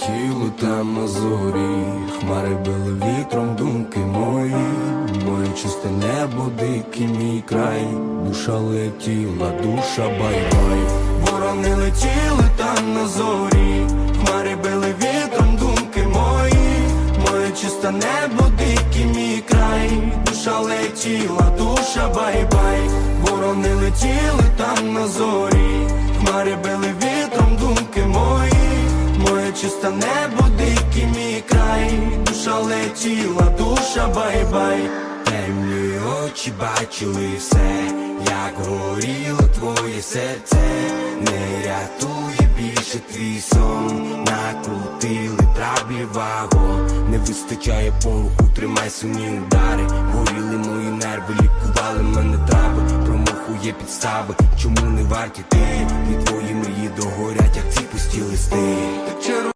летіли там на зорі, хмари били вітром думки мої, моє чисте небо, дикий мій край, душа летіла, душа бай-бай, ворони летіли там на зорі, хмари били вітром думки мої, моє чисте небо, дикий мій край, душа летіла, душа бай-бай, ворони летіли там на зорі, хмари били. Небо, дикий мій край, душа летіла, душа бай-бай. Темні очі бачили все, як горіло твоє серце, не рятує більше твій сон, накрутили траблі вагон, не вистачає поруху, тримай сумні удари, горіли мої нерви, лікували мене трави, промахує підстави, чому не варті ти, і твої мрії догорять, як ці пусті листи.